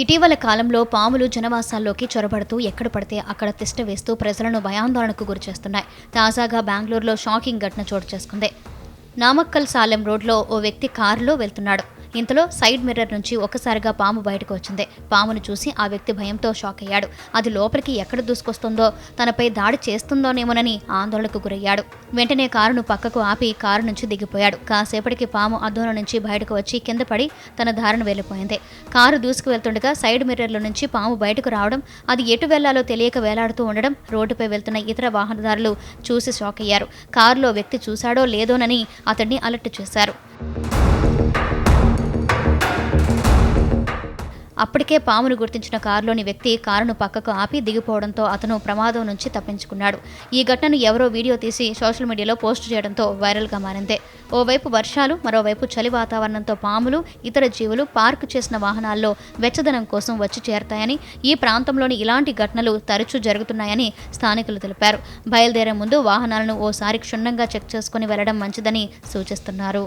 ఇటీవల కాలంలో పాములు జనవాసాల్లోకి చొరబడుతూ ఎక్కడ పడితే అక్కడ తిష్ట వేస్తూ ప్రజలను భయాందోళనకు గురిచేస్తున్నాయి తాజాగా బెంగళూరులో షాకింగ్ ఘటన చోటు చేసుకుంది. నామక్కల్ సాలెం రోడ్లో ఓ వ్యక్తి కారులో వెళ్తున్నాడు. ఇంతలో సైడ్ మిర్రర్ నుంచి ఒకసారిగా పాము బయటకు వచ్చింది. పామును చూసి ఆ వ్యక్తి భయంతో షాక్ అయ్యాడు. అది లోపలికి ఎక్కడ దూసుకొస్తుందో తనపై దాడి చేస్తుందోనేమోనని ఆందోళనకు గురయ్యాడు. వెంటనే కారును పక్కకు ఆపి కారు నుంచి దిగిపోయాడు. కాసేపటికి పాము అద్దంలో నుంచి బయటకు వచ్చి కింద పడి తన దారిన వెళ్ళిపోయింది. కారు దూసుకు వెళ్తుండగా సైడ్ మిర్రర్లో నుంచి పాము బయటకు రావడం అది ఎటు వెళ్ళాలో తెలియక వేలాడుతూ ఉండడం రోడ్డుపై వెళ్తున్న ఇతర వాహనదారులు చూసి షాక్ అయ్యారు. కారులో వ్యక్తి చూశాడో లేదోనని అతడిని అలర్ట్ చేశారు. అప్పటికే పామును గుర్తించిన కారులోని వ్యక్తి కారును పక్కకు ఆపి దిగిపోవడంతో అతను ప్రమాదం నుంచి తప్పించుకున్నాడు. ఈ ఘటనను ఎవరో వీడియో తీసి సోషల్ మీడియాలో పోస్ట్ చేయడంతో వైరల్గా మారింది. ఓవైపు వర్షాలు మరోవైపు చలి వాతావరణంతో పాములు ఇతర జీవులు పార్కు చేసిన వాహనాల్లో వెచ్చదనం కోసం వచ్చి చేరతాయని ఈ ప్రాంతంలోని ఇలాంటి ఘటనలు తరచూ జరుగుతున్నాయని స్థానికులు తెలిపారు. బయలుదేరే ముందు వాహనాలను ఓసారి క్షుణ్ణంగా చెక్ చేసుకుని వెళ్ళడం మంచిదని సూచిస్తున్నారు.